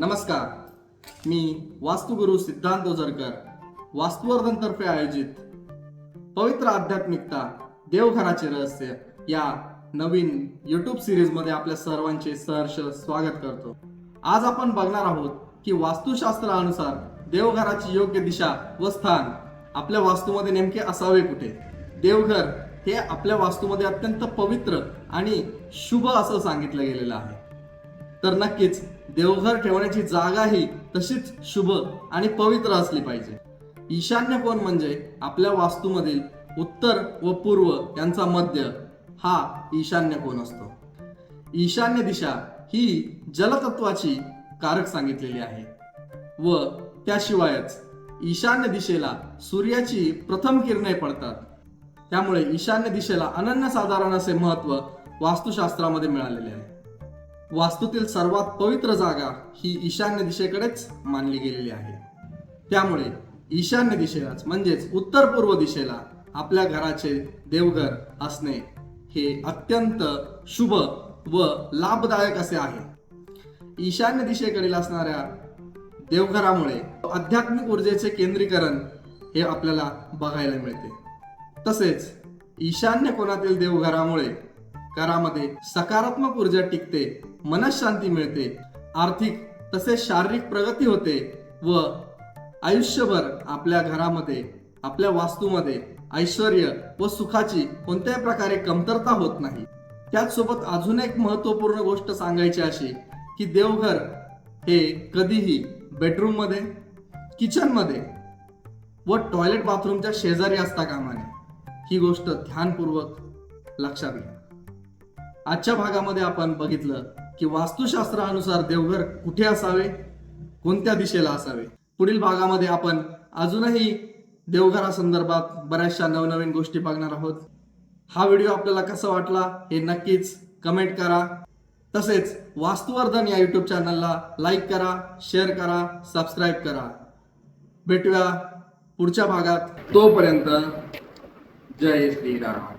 नमस्कार. मी वास्तुगुरु सिद्धांत ओझरकर वास्तुवर्धनतर्फे आयोजित पवित्र आध्यात्मिकता देवघराचे रहस्य या नवीन यूट्यूब सिरीजमध्ये आपल्या सर्वांचे सहर्ष स्वागत करतो. आज आपण बघणार आहोत की वास्तुशास्त्रानुसार देवघराची योग्य दिशा व स्थान आपल्या वास्तूमध्ये नेमके असावे कुठे? देवघर हे आपल्या वास्तूमध्ये अत्यंत पवित्र आणि शुभ असं सांगितलं गेलेलं आहे. तर नक्कीच देवघर ठेवण्याची जागाही तशीच शुभ आणि पवित्र असली पाहिजे. ईशान्य कोण म्हणजे आपल्या वास्तूमधील उत्तर व पूर्व यांचा मध्य हा ईशान्य कोण असतो. ईशान्य दिशा ही जलतत्वाची कारक सांगितलेली आहे व त्याशिवायच ईशान्य दिशेला सूर्याची प्रथम किरणे पडतात. त्यामुळे ईशान्य दिशेला अनन्यसाधारण असे महत्त्व वास्तुशास्त्रामध्ये मिळालेले आहे. वास्तूतील सर्वात पवित्र जागा ही ईशान्य दिशेकडेच मानली गेलेली आहे. त्यामुळे ईशान्य दिशेलाच म्हणजेच उत्तर पूर्व दिशेला आपल्या घराचे देवघर असणे हे अत्यंत शुभ व लाभदायक असे आहे. ईशान्य दिशेकडील असणाऱ्या देवघरामुळे आध्यात्मिक ऊर्जेचे केंद्रीकरण हे आपल्याला बघायला मिळते. तसेच ईशान्य कोणातील देवघरामुळे घरामध्ये सकारात्मक ऊर्जा टिकते मनशांती मिळते आर्थिक तसेच शारीरिक प्रगती होते व आयुष्यभर आपल्या घरामध्ये आपल्या वास्तूमध्ये ऐश्वर व सुखाची कोणत्याही प्रकारे कमतरता होत नाही. त्याचसोबत अजून एक महत्त्वपूर्ण गोष्ट सांगायची अशी की देवघर हे कधीही बेडरूममध्ये किचनमध्ये किचनमध्ये व टॉयलेट बाथरूमच्या शेजारी असता कामाने ही गोष्ट ध्यानपूर्वक लक्षात घ्या. आजच्या भागामध्ये आपण बघितलं की वास्तुशास्त्रानुसार देवघर कुठे असावे? कोणत्या दिशेला असावे? पुढील भागामध्ये आपण अजूनही देवघरासंदर्भात बऱ्याचशा नवनवीन गोष्टी बघणार आहोत. हा व्हिडिओ आपल्याला कसा वाटला हे नक्कीच कमेंट करा. तसेच वास्तुवर्धन या युट्यूब चॅनलला लाईक करा शेअर करा सबस्क्राईब करा. भेटूया पुढच्या भागात. तोपर्यंत जय श्रीराम.